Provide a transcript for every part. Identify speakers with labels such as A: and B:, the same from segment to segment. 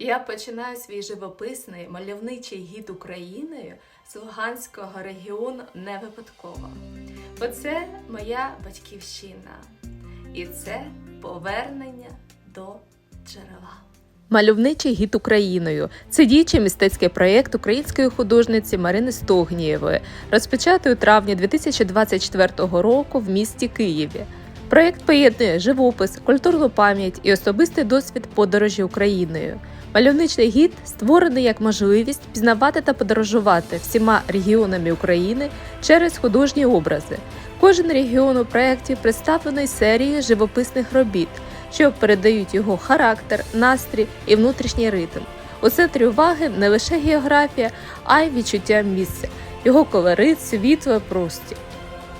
A: Я починаю свій живописний мальовничий гід Україною з Луганського регіону не випадково. Бо це моя батьківщина. І це повернення до джерела. Мальовничий гід Україною це діючий мистецький проєкт української художниці Марини Стогнієвої, розпочатий у травні 2024 року в місті Києві. Проєкт поєднує живопис, культурну пам'ять і особистий досвід подорожі Україною. Мальовничий гід створений як можливість пізнавати та подорожувати всіма регіонами України через художні образи. Кожен регіон у проєкті представлений серією живописних робіт, що передають його характер, настрій і внутрішній ритм. У центрі уваги не лише географія, а й відчуття місця, його колорит, світло, простір.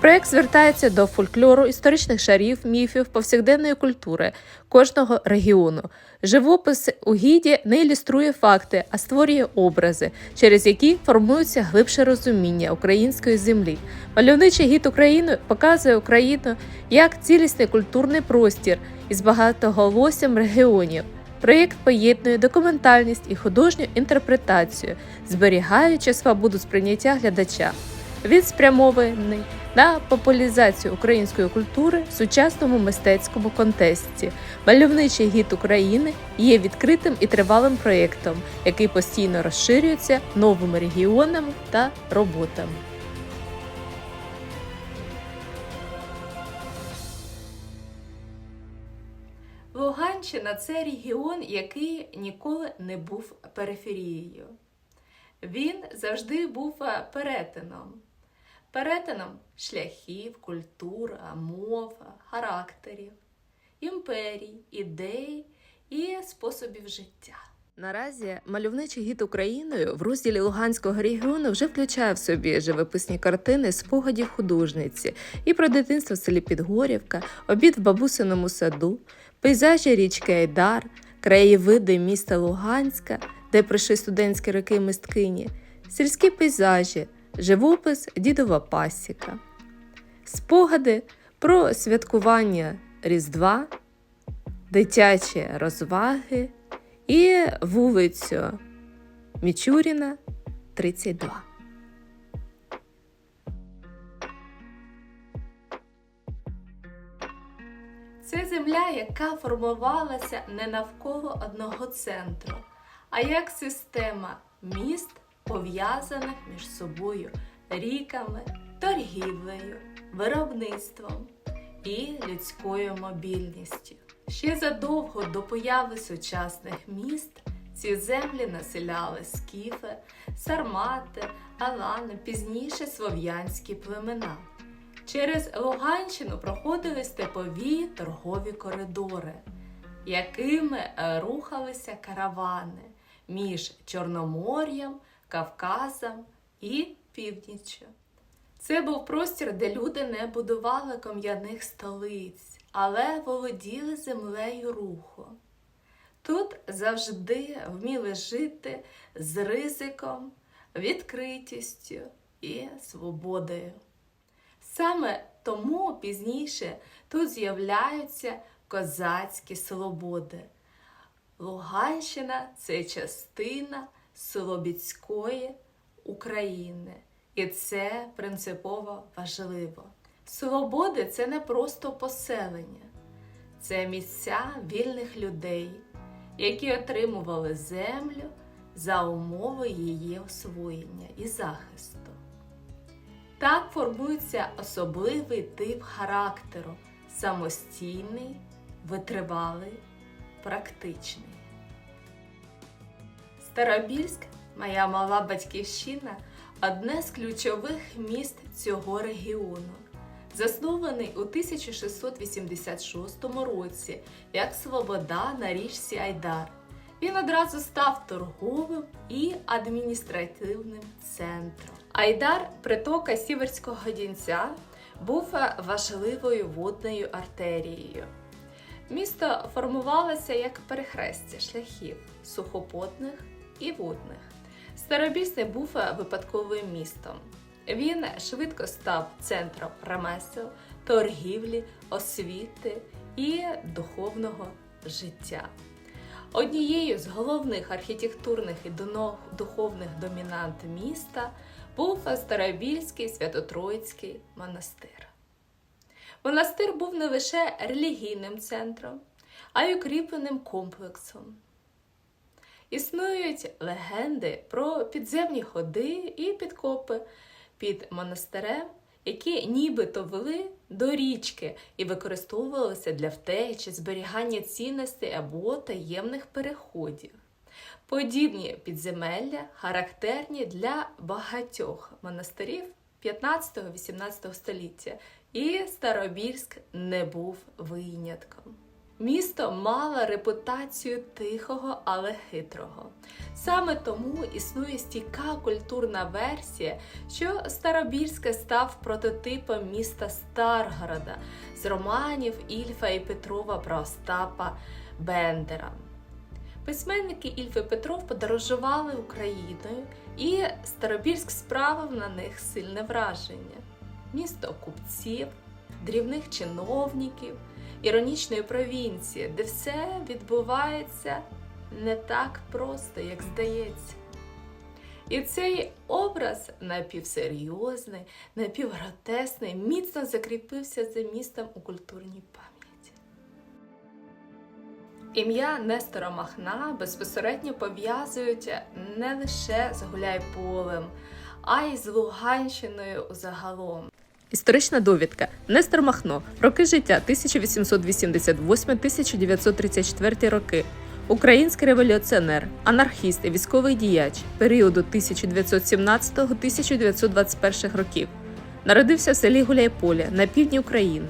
A: Проект звертається до фольклору, історичних шарів, міфів, повсякденної культури кожного регіону. Живопис у гіді не ілюструє факти, а створює образи, через які формується глибше розуміння української землі. Мальовничий гід України показує Україну як цілісний культурний простір із багатоголоссям регіонів. Проєкт поєднує документальність і художню інтерпретацію, зберігаючи свободу сприйняття глядача. Він спрямований на популяризацію української культури в сучасному мистецькому контексті. Мальовничий гід України є відкритим і тривалим проєктом, який постійно розширюється новими регіонами та роботами. Луганщина це регіон, який ніколи не був периферією. Він завжди був е, перетином. Перетином шляхів, культур, мов, характерів, імперій, ідей і способів життя. Наразі мальовничий гід Україною в розділі Луганського регіону вже включає в собі живописні картини спогадів художниці і про дитинство в селі Підгорівка, обід в бабусиному саду, пейзажі річки Айдар, краєвиди міста Луганська, де прийшли студентські роки мисткині, сільські пейзажі, живопис дідова пасіка, спогади про святкування Різдва, дитячі розваги і вулицю Мічуріна, 32. Це земля, яка формувалася не навколо одного центру, а як система міст, пов'язаних між собою ріками, торгівлею, виробництвом і людською мобільністю. Ще задовго до появи сучасних міст ці землі населяли скіфи, сармати, алани, пізніше слов'янські племена. Через Луганщину проходили степові торгові коридори, якими рухалися каравани між Чорномор'ям, Кавказом і Північчю. Це був простір, де люди не будували кам'яних столиць, але володіли землею руху. Тут завжди вміли жити з ризиком, відкритістю і свободою. Саме тому пізніше тут з'являються козацькі слободи. Луганщина це частина Солобідської України, і це принципово важливо. Свободи це не просто поселення, це місця вільних людей, які отримували землю за умови її освоєння і захисту. Так формується особливий тип характеру самостійний, витривалий, практичний. Старобільськ, моя мала батьківщина, одне з ключових міст цього регіону, заснований у 1686 році як Свобода на річці Айдар. Він одразу став торговим і адміністративним центром. Айдар, притока Сіверського Дінця, був важливою водною артерією. Місто формувалося як перехрестя шляхів сухопутних і водних. Старобільськ був випадковим містом. Він швидко став центром ремесел, торгівлі, освіти і духовного життя. Однією з головних архітектурних і духовних домінант міста був Старобільський Свято-Троїцький монастир. Монастир був не лише релігійним центром, а й укріпленим комплексом. Існують легенди про підземні ходи і підкопи під монастирем, які нібито вели до річки і використовувалися для втечі, зберігання цінностей або таємних переходів. Подібні підземелля характерні для багатьох монастирів 15-18 століття, і Старобільськ не був винятком. Місто мало репутацію тихого, але хитрого. Саме тому існує стійка культурна версія, що Старобільське став прототипом міста Старгорода з романів Ільфа і Петрова про Остапа Бендера. Письменники Ільф і Петров подорожували Україною, і Старобільськ справив на них сильне враження. Місто купців, дрібних чиновників, іронічної провінції, де все відбувається не так просто, як здається. І цей образ напівсерйозний, напівгротесний, міцно закріпився за містом у культурній пам'яті. Ім'я Нестора Махна безпосередньо пов'язують не лише з Гуляйполем, а й з Луганщиною загалом. Історична довідка Нестор Махно. Роки життя 1888-1934 роки. Український революціонер, анархіст і військовий діяч періоду 1917-1921 років. Народився в селі Гуляйполя на півдні України.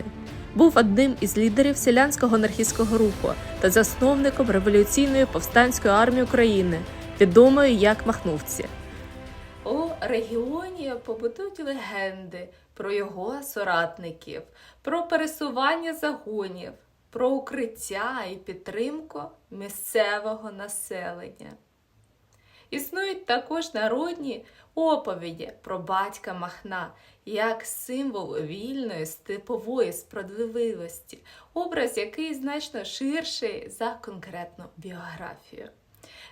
A: Був одним із лідерів селянського анархістського руху та засновником революційної повстанської армії України, відомої як Махновці. У регіоні побутують легенди про його соратників, про пересування загонів, про укриття і підтримку місцевого населення. Існують також народні оповіді про батька Махна як символ вільної степової справедливості, образ, який значно ширший за конкретну біографію.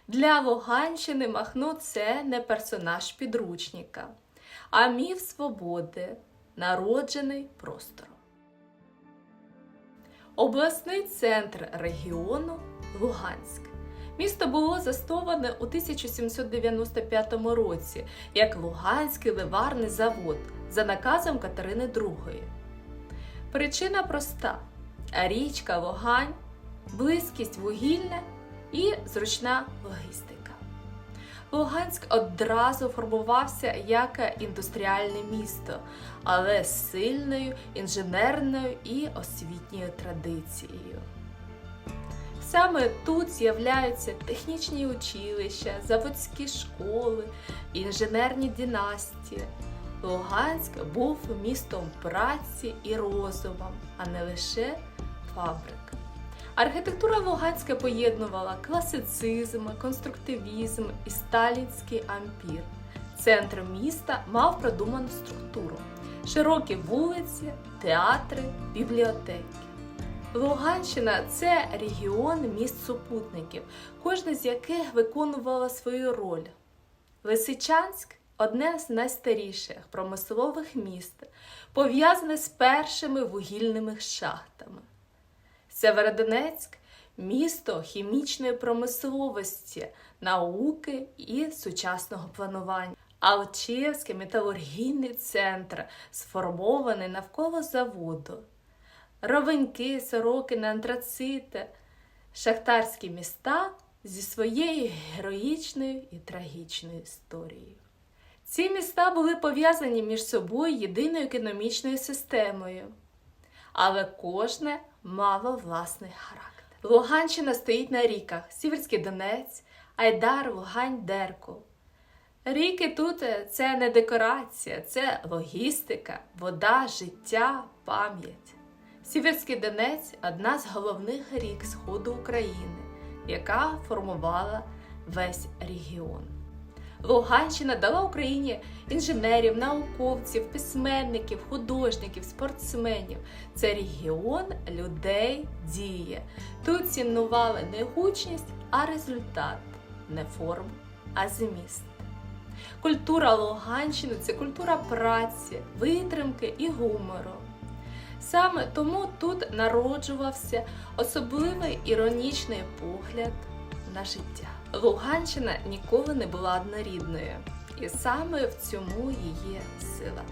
A: Для Луганщини Махно це не персонаж підручника, а міф свободи, народжений простором. Обласний центр регіону Луганськ. Місто було засноване у 1795 році як Луганський ливарний завод за наказом Катерини II. Причина проста: річка Лугань, близькість вугілля і зручна логістика. Луганськ одразу формувався як індустріальне місто, але з сильною інженерною і освітньою традицією. Саме тут з'являються технічні училища, заводські школи, інженерні династії. Луганськ був містом праці і розумом, а не лише фабрик. Архітектура Луганська поєднувала класицизм, конструктивізм і сталінський ампір. Центр міста мав продуману структуру: широкі вулиці, театри, бібліотеки. Луганщина це регіон міст супутників, кожне з яких виконувала свою роль. Лисичанськ одне з найстаріших промислових міст, пов'язане з першими вугільними шахтами. Северодонецьк місто хімічної промисловості, науки і сучасного планування. Алчевський металургійний центр сформований навколо заводу. Ровеньки, Сорокини, Антрацити, шахтарські міста зі своєю героїчною і трагічною історією. Ці міста були пов'язані між собою єдиною економічною системою, але кожне мало власний характер. Луганщина стоїть на ріках Сіверський Донець, Айдар, Лугань, Деркул. Ріки тут е, це не декорація, це логістика, вода, життя, пам'ять. Сіверський Донець одна з головних рік Сходу України, яка формувала весь регіон. Луганщина дала Україні інженерів, науковців, письменників, художників, спортсменів. Це регіон людей діє. Тут цінували не гучність, а результат, не форму, а зміст. Культура Луганщини це культура праці, витримки і гумору. Саме тому тут народжувався особливий іронічний погляд на життя. Луганщина ніколи не була однорідною, і саме в цьому її сила.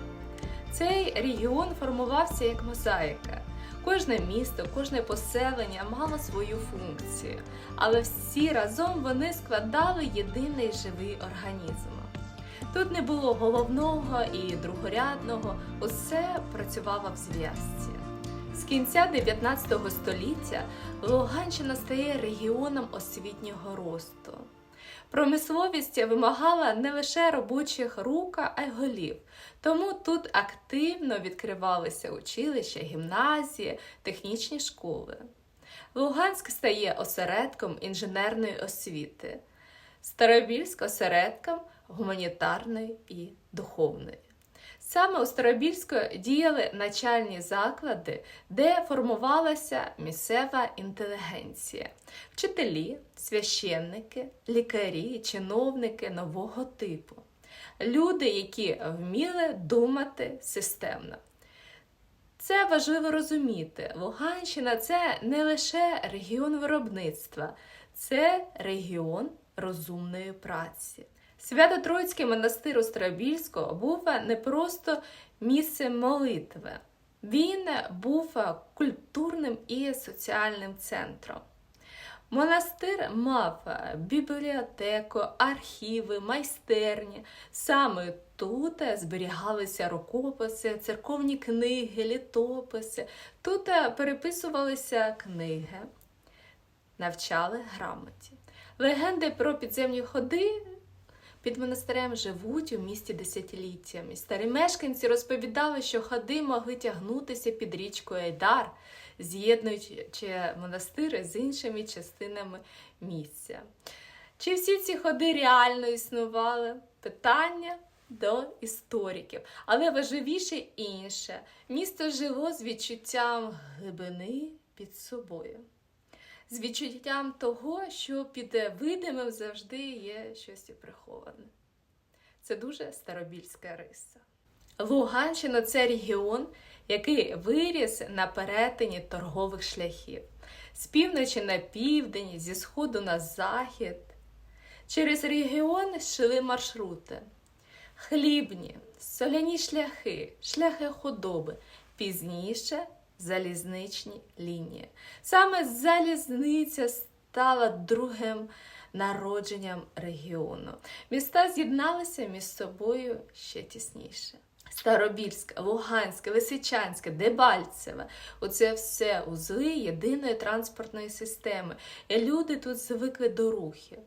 A: Цей регіон формувався як мозаїка. Кожне місто, кожне поселення мало свою функцію, але всі разом вони складали єдиний живий організм. Тут не було головного і другорядного, усе працювало в зв'язці. З кінця 19 століття Луганщина стає регіоном освітнього росту. Промисловість вимагала не лише робочих рук, а й голів. Тому тут активно відкривалися училища, гімназії, технічні школи. Луганськ стає осередком інженерної освіти, Старобільськ осередком гуманітарної і духовної. Саме у Старобільську діяли начальні заклади, де формувалася місцева інтелігенція, вчителі, священники, лікарі, чиновники нового типу, люди, які вміли думати системно. Це важливо розуміти. Луганщина це не лише регіон виробництва, це регіон розумної праці. Свято-Троїцький монастир у був не просто місцем молитви, він був культурним і соціальним центром. Монастир мав бібліотеку, архіви, майстерні. Саме тут зберігалися рукописи, церковні книги, літописи. Тут переписувалися книги, навчали грамоті. Легенди про підземні ходи під монастирем живуть у місті десятиліттями. Старі мешканці розповідали, що ходи могли тягнутися під річкою Айдар, з'єднуючи монастири з іншими частинами місця. Чи всі ці ходи реально існували? Питання до істориків. Але важливіше інше. Місто жило з відчуттям глибини під собою з відчуттям того, що під видимим завжди є щось приховане. Це дуже старобільська риса. Луганщина це регіон, який виріс на перетині торгових шляхів, з півночі на південь, зі сходу на захід. Через регіон йшли маршрути, хлібні, соляні шляхи, шляхи худоби, пізніше залізничні лінії. Саме залізниця стала другим народженням регіону. Міста з'єдналися між собою ще тісніше. Старобільське, Луганське, Лисичанське, Дебальцеве оце все узли єдиної транспортної системи. І люди тут звикли до рухів,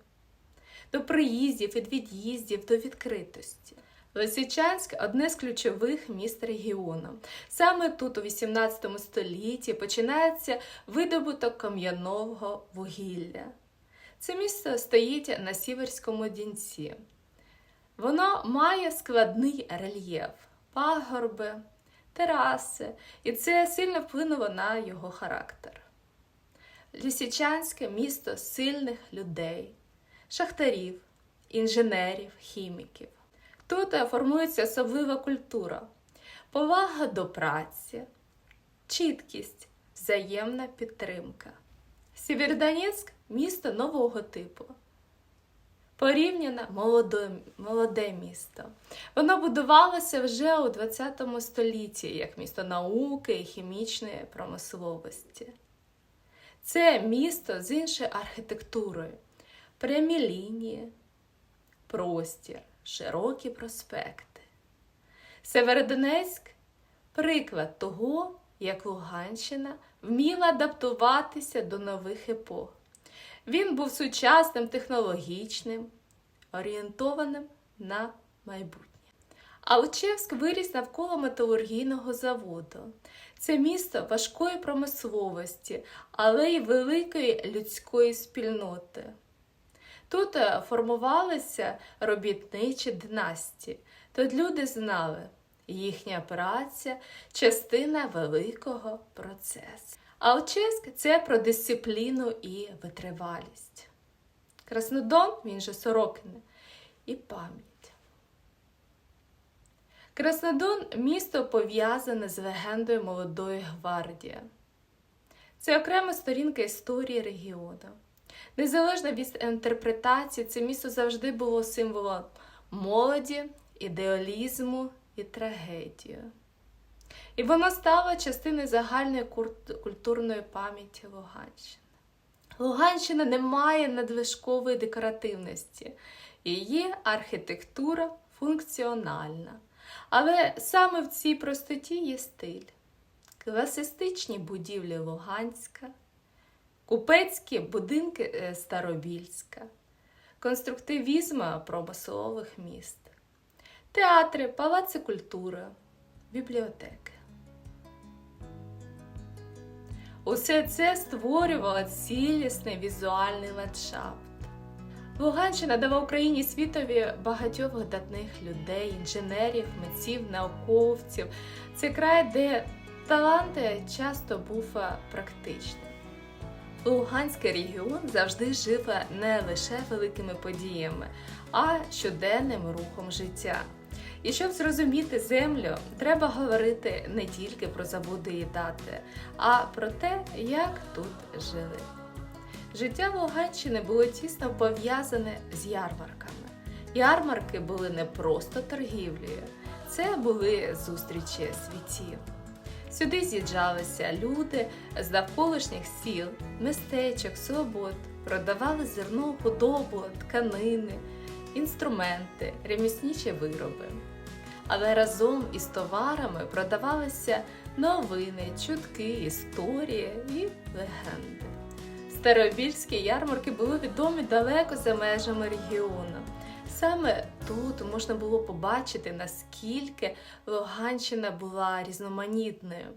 A: до приїздів, від від'їздів, до відкритості. Лисичанськ одне з ключових міст регіону. Саме тут, у 18 столітті, починається видобуток кам'яного вугілля. Це місто стоїть на Сіверському дінці. Воно має складний рельєф, пагорби, тераси, і це сильно вплинуло на його характер. Лисичанське місто сильних людей, шахтарів, інженерів, хіміків. Тут формується особлива культура, повага до праці, чіткість, взаємна підтримка. Сєвєродонецьк – місто нового типу. Порівняно молоде, молоде місто. Воно будувалося вже у ХХ столітті як місто науки і хімічної промисловості. Це місто з іншою архітектурою, прямі лінії, простір широкі проспекти. Северодонецьк приклад того, як Луганщина вміла адаптуватися до нових епох. Він був сучасним, технологічним, орієнтованим на майбутнє. Алчевськ виріс навколо металургійного заводу. Це місто важкої промисловості, але й великої людської спільноти. Тут е, формувалися робітничі династії. Тут люди знали, їхня праця частина великого процесу. А Очиск це про дисципліну і витривалість. Краснодон, він же Сорокине, і пам'ять. Краснодон місто пов'язане з легендою молодої гвардії. Це окрема сторінка історії регіону. Незалежно від інтерпретації, це місто завжди було символом молоді, ідеалізму і трагедії. І воно стало частиною загальної культурної пам'яті Луганщини. Луганщина не має надвижкової декоративності, її архітектура функціональна. Але саме в цій простоті є стиль. Класистичні будівлі Луганська, купецькі будинки е, Старобільська, конструктивізм промислових міст, театри, палаци культури, бібліотеки. Усе це створювало цілісний візуальний ландшафт. Луганщина дала Україні світові багатьох видатних людей, інженерів, митців, науковців. Це край, де таланти часто був е, практичним. Луганський регіон завжди жив не лише великими подіями, а щоденним рухом життя. І щоб зрозуміти землю, треба говорити не тільки про забуди і дати, а про те, як тут жили. Життя Луганщини було тісно пов'язане з ярмарками. Ярмарки були не просто торгівлею, це були зустрічі світів. Сюди з'їжджалися люди з навколишніх сіл, містечок, слобод, продавали зерно, худобу, тканини, інструменти, ремісничі вироби. Але разом із товарами продавалися новини, чутки, історії і легенди. Старобільські ярмарки були відомі далеко за межами регіону. Саме тут можна було побачити, наскільки Луганщина була різноманітною.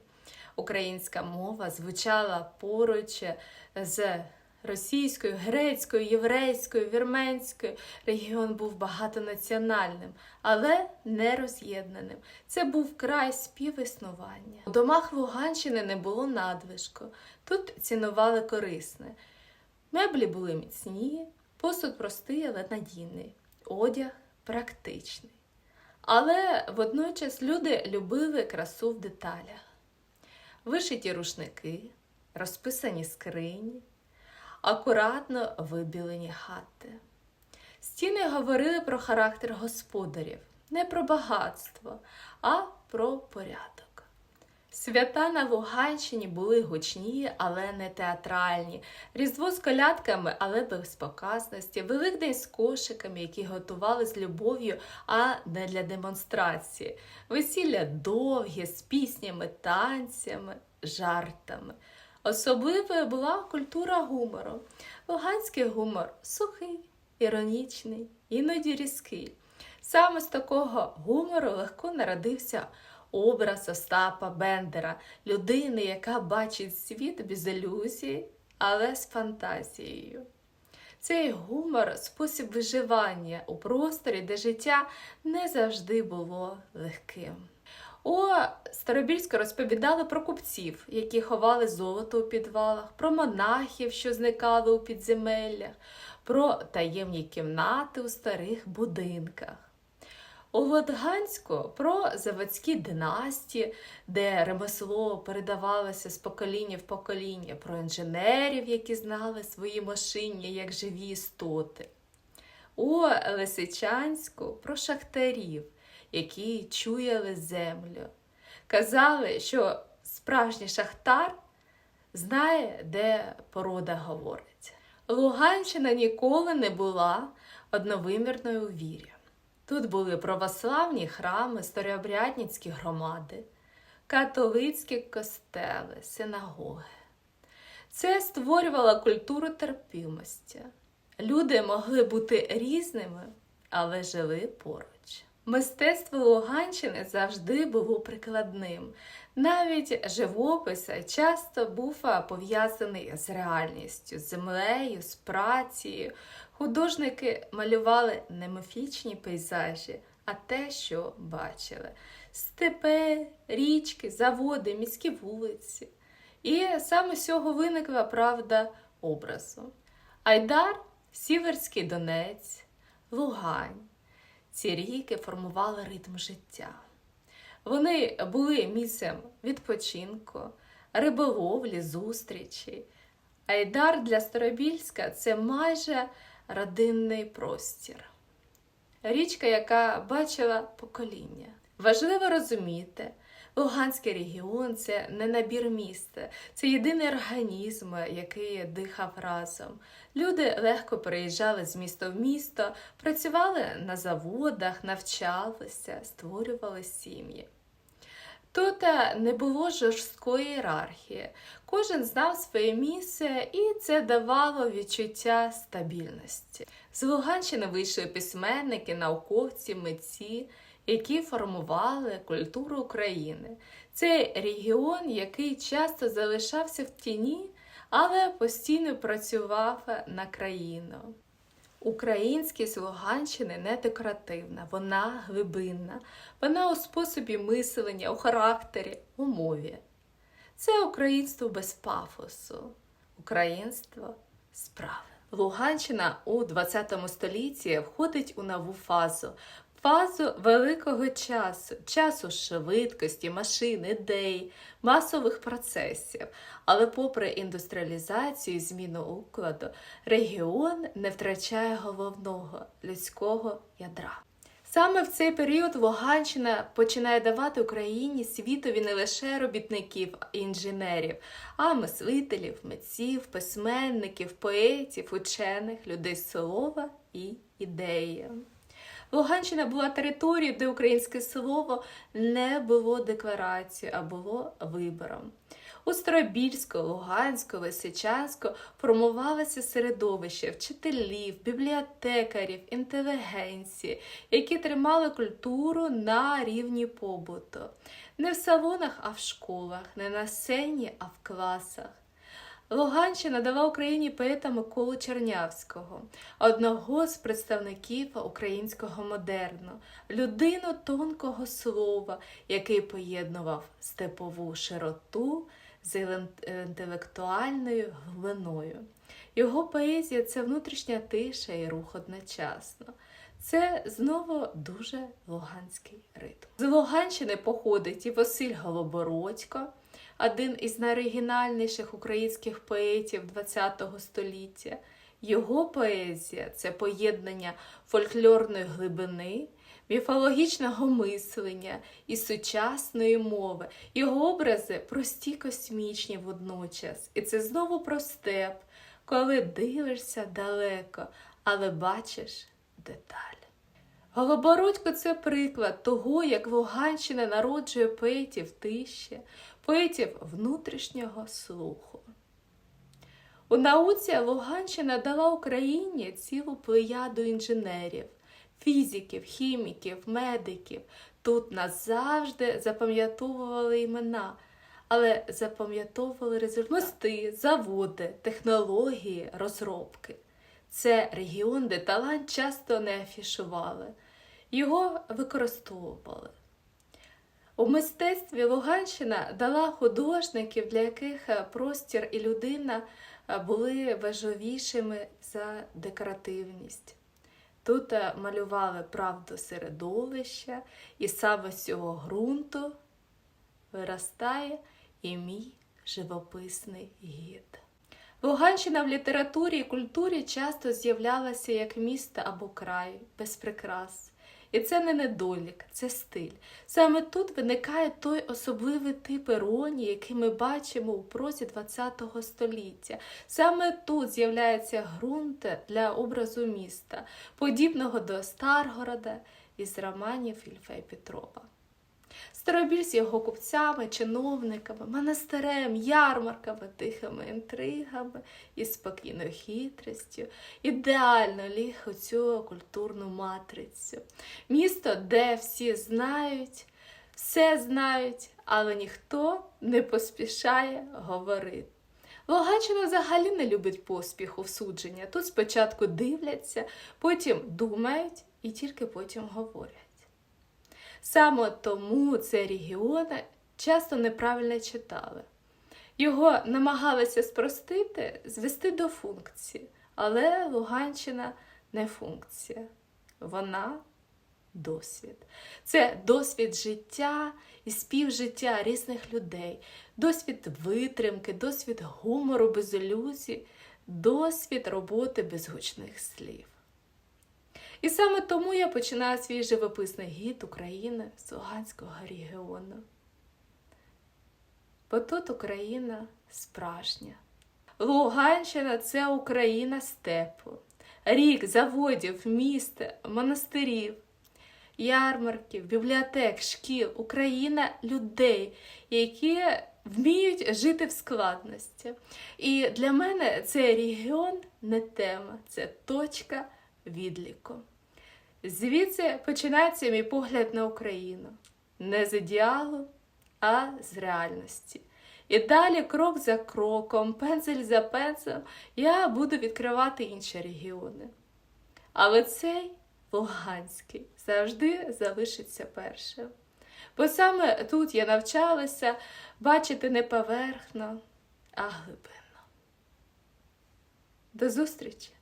A: Українська мова звучала поруч з російською, грецькою, єврейською, вірменською. Регіон був багатонаціональним, але не роз'єднаним. Це був край співіснування. У домах Луганщини не було надвижку. Тут цінували корисне. Меблі були міцні, посуд простий, але надійний, одяг практичний. Але водночас люди любили красу в деталях. Вишиті рушники, розписані скрині, акуратно вибілені хати. Стіни говорили про характер господарів, не про багатство, а про порядок. Свята на Луганщині були гучні, але не театральні. Різдво з колядками, але без показності. Великдень з кошиками, які готували з любов'ю, а не для демонстрації. Весілля довгі, з піснями, танцями, жартами. Особливою була культура гумору. Луганський гумор сухий, іронічний, іноді різкий. Саме з такого гумору легко народився образ Остапа Бендера, людини, яка бачить світ без ілюзій, але з фантазією. Цей гумор спосіб виживання у просторі, де життя не завжди було легким. У Старобільську розповідали про купців, які ховали золото у підвалах, про монахів, що зникали у підземеллях, про таємні кімнати у старих будинках. У Лотганську про заводські династії, де ремесло передавалося з покоління в покоління, про інженерів, які знали свої машиння як живі істоти. У Лисичанську про шахтарів, які чуяли землю. Казали, що справжній шахтар знає, де порода говорить. Луганщина ніколи не була одновимірною у вірі. Тут були православні храми, старообрядницькі громади, католицькі костели, синагоги. Це створювало культуру терпімості. Люди могли бути різними, але жили поруч. Мистецтво Луганщини завжди було прикладним. Навіть живопис часто був пов'язаний з реальністю, з землею, з працею. Художники малювали не міфічні пейзажі, а те, що бачили: степи, річки, заводи, міські вулиці. І саме з цього виникла правда образу. Айдар, Сіверський Донець, Лугань. Ці ріки формували ритм життя. Вони були місцем відпочинку, риболовлі, зустрічі. Айдар для Старобільська це майже родинний простір. Річка, яка бачила покоління. Важливо розуміти, Луганський регіон це не набір міста, це єдиний організм, який дихав разом. Люди легко переїжджали з міста в місто, працювали на заводах, навчалися, створювали сім'ї. Тут е, не було жорсткої ієрархії. Кожен знав своє місце, і це давало відчуття стабільності. З Луганщини вийшли письменники, науковці, митці, які формували культуру України. Це регіон, який часто залишався в тіні, але постійно працював на країну. Українськість Луганщини не декоративна, вона глибинна, вона у способі мислення, у характері, у мові. Це українство без пафосу, українство справи. Луганщина у ХХ столітті входить у нову фазу. Фазу великого часу, часу швидкості, машин, ідей, масових процесів. Але, попри індустріалізацію і зміну укладу, регіон не втрачає головного людського ядра. Саме в цей період Луганщина починає давати Україні світові не лише робітників і інженерів, а мислителів, митців, письменників, поетів, учених, людей слова і ідеї. Луганщина була територією, де українське слово не було декларацією, а було вибором. У Старобільську, Луганську, Лисичанську формувалося середовище вчителів, бібліотекарів, інтелігенції, які тримали культуру на рівні побуту. Не в салонах, а в школах, не на сцені, а в класах. Луганщина дала Україні поета Миколу Чернявського, одного з представників українського модерну, людину тонкого слова, який поєднував степову широту з інтелектуальною глибиною. Його поезія це внутрішня тиша і рух одночасно. Це знову дуже луганський ритм. З Луганщини походить і Василь Голобородько, один із найоригінальніших українських поетів ХХ століття. Його поезія це поєднання фольклорної глибини, міфологічного мислення і сучасної мови. Його образи прості космічні водночас. І це знову про степ, коли дивишся далеко, але бачиш деталь. Голобородько це приклад того, як Луганщина народжує поетів тиші, поетів внутрішнього слуху. У науці Луганщина дала Україні цілу плеяду інженерів, фізиків, хіміків, медиків. Тут назавжди запам'ятовували імена, але запам'ятовували результати, мости, заводи, технології, розробки. Це регіон, де талант часто не афішували, його використовували. У мистецтві Луганщина дала художників, для яких простір і людина були важливішими за декоративність. Тут малювали правду середовища, і саме з цього ґрунту виростає і мій живописний гід. Луганщина в літературі і культурі часто з'являлася як місто або край без прикрас. І це не недолік, це стиль. Саме тут виникає той особливий тип іронії, який ми бачимо у прозі ХХ століття. Саме тут з'являється ґрунт для образу міста, подібного до Старгорода із романів Ільфа і Петрова. Старобіль з його купцями, чиновниками, монастирем, ярмарками, тихими інтригами і спокійною хитрістю, ідеально ліг у цю культурну матрицю. Місто, де всі знають, все знають, але ніхто не поспішає говорити. Луганщина взагалі не любить поспіху в судження. Тут спочатку дивляться, потім думають і тільки потім говорять. Саме тому цей регіон часто неправильно читали. Його намагалися спростити, звести до функції, але Луганщина не функція, вона досвід. Це досвід життя і співжиття різних людей, досвід витримки, досвід гумору без ілюзій, досвід роботи без гучних слів. І саме тому я починаю свій живописний гід України з Луганського регіону. Бо тут Україна справжня. Луганщина це Україна степу, рік заводів, міст, монастирів, ярмарків, бібліотек, шкіл, Україна людей, які вміють жити в складності. І для мене цей регіон не тема, це точка відліку. Звідси починається мій погляд на Україну не з ідеалу, а з реальності. І далі, крок за кроком, пензель за пензелем, я буду відкривати інші регіони. Але цей Луганський завжди залишиться першим. Бо саме тут я навчалася бачити не поверхно, а глибинно. До зустрічі!